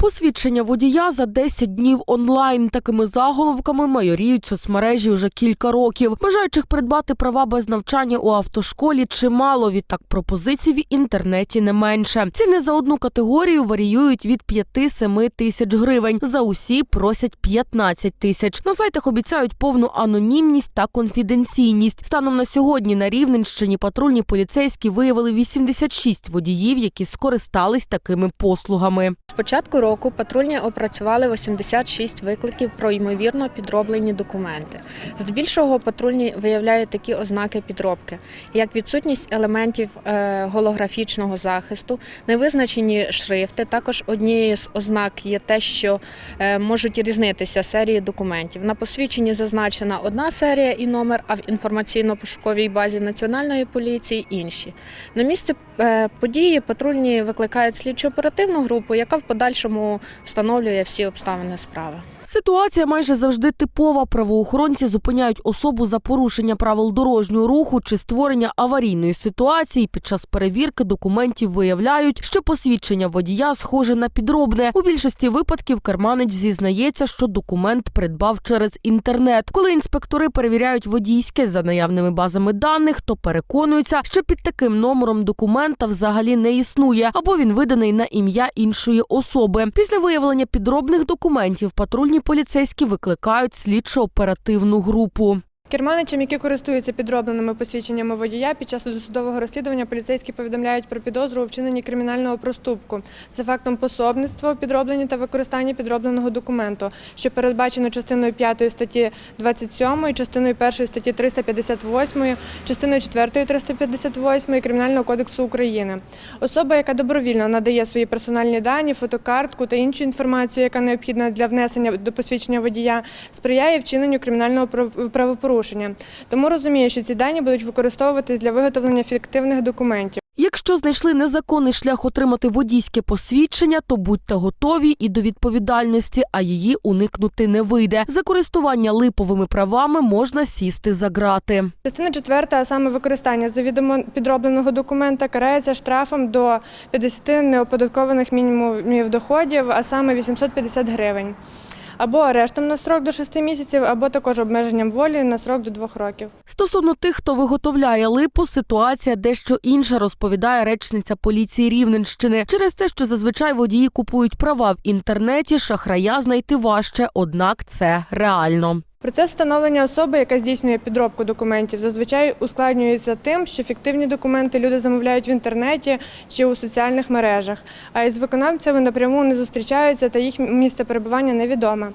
Посвідчення водія за 10 днів онлайн. Такими заголовками майоріють соцмережі вже кілька років. Бажаючих придбати права без навчання у автошколі чимало. Відтак пропозицій в інтернеті не менше. Ціни за одну категорію варіюють від 5-7 тисяч гривень. За усі просять 15 тисяч. На сайтах обіцяють повну анонімність та конфіденційність. Станом на сьогодні на Рівненщині патрульні поліцейські виявили 86 водіїв, які скористались такими послугами. З початку року патрульні опрацювали 86 викликів про ймовірно підроблені документи. Здебільшого патрульні виявляють такі ознаки підробки, як відсутність елементів е, голографічного захисту, невизначені шрифти. Також однією з ознак є те, що е, можуть різнитися серії документів. На посвідченні зазначена одна серія і номер, а в інформаційно-пошуковій базі національної поліції інші. На місце е, події патрульні викликають слідчо-оперативну групу, яка в подальшому встановлює всі обставини справи. Ситуація майже завжди типова. Правоохоронці зупиняють особу за порушення правил дорожнього руху чи створення аварійної ситуації. Під час перевірки документів виявляють, що посвідчення водія схоже на підробне. У більшості випадків керманич зізнається, що документ придбав через інтернет. Коли інспектори перевіряють водійське за наявними базами даних, то переконуються, що під таким номером документа взагалі не існує, або він виданий на ім'я іншої особи. Після виявлення підробних документів патрульні поліцейські викликають слідчо-оперативну групу. Керманичам, які користуються підробленими посвідченнями водія, під час досудового розслідування поліцейські повідомляють про підозру у вчиненні кримінального проступку за фактом пособництва у підробленні та використанні підробленого документу, що передбачено частиною 5 статті 27, частиною 1 статті 358, частиною 4 358 Кримінального кодексу України. Особа, яка добровільно надає свої персональні дані, фотокартку та іншу інформацію, яка необхідна для внесення до посвідчення водія, сприяє вчиненню кримінального прав- правопорушення. Тому розуміє, що ці дані будуть використовуватись для виготовлення фіктивних документів. Якщо знайшли незаконний шлях отримати водійське посвідчення, то будьте готові і до відповідальності, а її уникнути не вийде. За користування липовими правами можна сісти за грати. Частина четверта, а саме використання завідомо підробленого документа, карається штрафом до 50 неоподаткованих мінімумів доходів, а саме 850 гривень. Або арештом на срок до 6 місяців, або також обмеженням волі на срок до 2 років. Стосовно тих, хто виготовляє липу, ситуація дещо інша, розповідає речниця поліції Рівненщини. Через те, що зазвичай водії купують права в інтернеті, шахрая знайти важче, однак це реально. Процес встановлення особи, яка здійснює підробку документів, зазвичай ускладнюється тим, що фіктивні документи люди замовляють в інтернеті чи у соціальних мережах, а із виконавцями напряму не зустрічаються та їх місце перебування невідоме.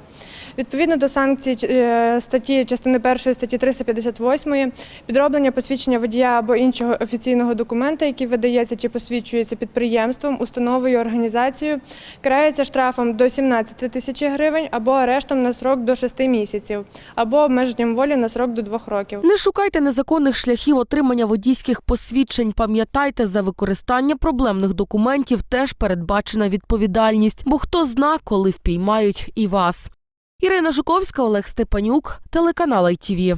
Відповідно до санкцій е, статті частини 1 статті 358 підроблення посвідчення водія або іншого офіційного документа, який видається чи посвідчується підприємством, установою, організацією, карається штрафом до 17 тисяч гривень або арештом на срок до 6 місяців, або обмеженням волі на срок до двох років. Не шукайте незаконних шляхів отримання водійських посвідчень. Пам'ятайте, за використання проблемних документів теж передбачена відповідальність, бо хто зна, коли впіймають і вас. Ірина Жуковська, Олег Степанюк, телеканал ITV.